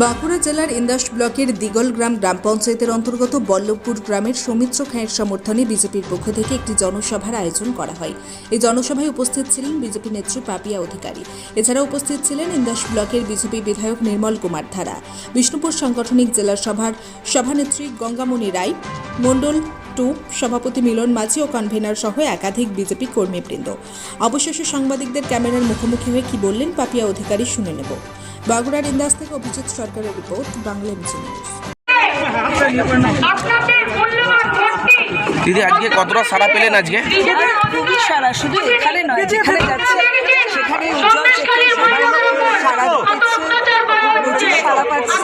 বাঁকুড়া জেলার ইন্দাস ব্লকের দিগল গ্রাম গ্রাম পঞ্চায়েতের অন্তর্গত বল্লভপুর গ্রামের সৌমিত্র খাঁয়ের সমর্থনে বিজেপির পক্ষ থেকে একটি জনসভার আয়োজন করা হয়। এই জনসভায় উপস্থিত ছিলেন বিজেপি নেত্রী পাপিয়া অধিকারী। এছাড়া উপস্থিত ছিলেন ইন্দাস ব্লকের বিজেপি বিধায়ক নির্মল কুমার ধারা, বিষ্ণুপুর সাংগঠনিক জেলার সভার সভানেত্রী গঙ্গামণি রায়, মণ্ডল টু সভাপতি মিলন মাঝি ও কনভেনার সহ একাধিক বিজেপি কর্মীবৃন্দ। অবশেষে সাংবাদিকদের ক্যামেরার মুখোমুখি হয়ে কি বললেন পাপিয়া অধিকারী শুনে নেব। বাগুড়ার ইন্দাস থেকে অভিজিৎ সরকারের রিপোর্ট বাংলা এমজি নিউজ আপনাদের মূল্যবান ভোটটি দিদি আজকে কতটা সারা পেলেন আজকে? খুবই সারা শুধু এখানে নয় যেখানে যাচ্ছে সেখানে উজ্জ্বল চোখে সবাই সারা দিচ্ছে প্রচুর সারা পাচ্ছে।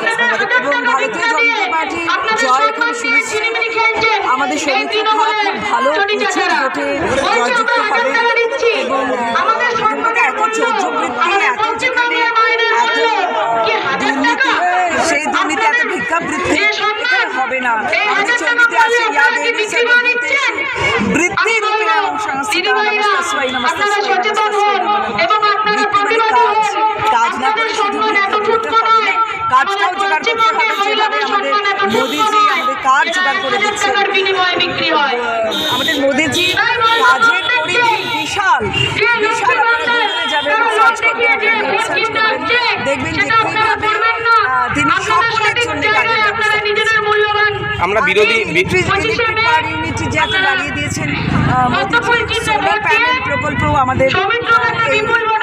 এবং ভারতীয় জনতা পার্টির জয় এখানে শুনেছি আমাদের শরীর খুব ভালো ভোটে জয়যুক্ত হবে এবং হবে না। আমাদের চণ্ডীতে আছে ইয়া দেবী বৃত্তি রূপে এবং সংস্কৃত নমস্তস্মৈ নমস্তস্মৈ বৃত্তি মানে কাজ। কাজ না করে শুধু বৃত্তি হবে না। কাজটাও জোগাড় করতে হবে যেভাবে আমাদের মোদিজি আমাদের কাজ জোগাড় করে দিচ্ছে আমাদের মোদিজি কাজের পরিধি বিশাল। বিশাল আপনারা যাবেন সার্চ করবেন। দেখবেন যে তিনি সকলের জন্য আমরা বিরোধী বি- ইলেকট্রিক পাওয়ার ইউনিট যে এত বাড়িয়ে দিয়েছেন সোলার প্যানেল প্রকল্প আমাদের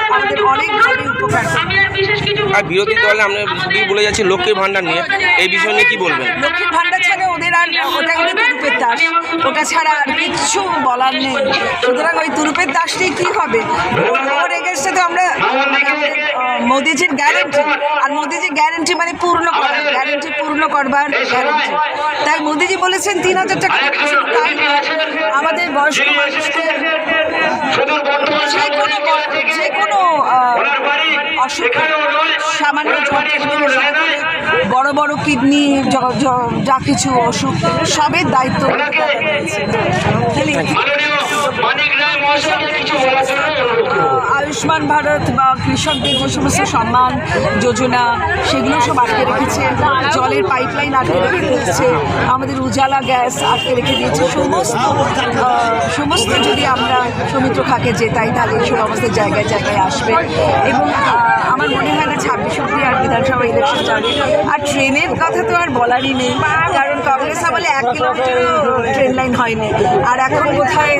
আমাদের অনেকভাবে উপকার আর বিশেষ কিছু আর বিরোধী দলে আমরা শুধুই বলে যাচ্ছি লক্ষ্মীর ভান্ডার নিয়ে। এই বিষয় নিয়ে কি বলবেন? লক্ষ্মীর ভান্ডার ছাড়া ওদের আর ওটা হলো তুরুপের দাস। ওটা ছাড়া আর কিচ্ছু বলার নেই। সুতরাং ওই তুরুপের দাসটি কি হবে? ওর এগেনস্টে তো আমরা মোদিজির গ্যারেন্টি আর মোদিজির গ্যারেন্টি মানে পূর্ণ করা গ্যারেন্টি পূর্ণ করবার গ্যারেন্টি তাই মোদিজি বলেছেন তিন হাজার টাকা তাই আমাদের বয়স্ক মানুষদের যে কোনো যে কোনো অসুখ সামান্য বড় বড় কিডনি যা কিছু অসুখ সবের দায়িত্ব আয়ুষ্মান ভারত বা কৃষকদের যে সমস্ত সম্মান, যোজনা, সেগুলো সব আটকে রেখেছে। জলের পাইপলাইন আটকে রেখে দিয়েছে। আমাদের উজালা গ্যাস আটকে রেখে দিয়েছে। সমস্ত সমস্ত যদি আমরা সৌমিত্র খাকে জেতাই, তাহলে সব আমাদের জায়গায় জায়গায় আসবে। এবং আমার মনে হয় না ছাব্বিশ অব্দি আর বিধানসভা ইলেকশন যাবে। আর ট্রেনের কথা তো আর বলারই নেই। কারণ কংগ্রেস আমলে এক কিলোমিটারও ট্রেন লাইন হয়নি। আর এখন কোথায়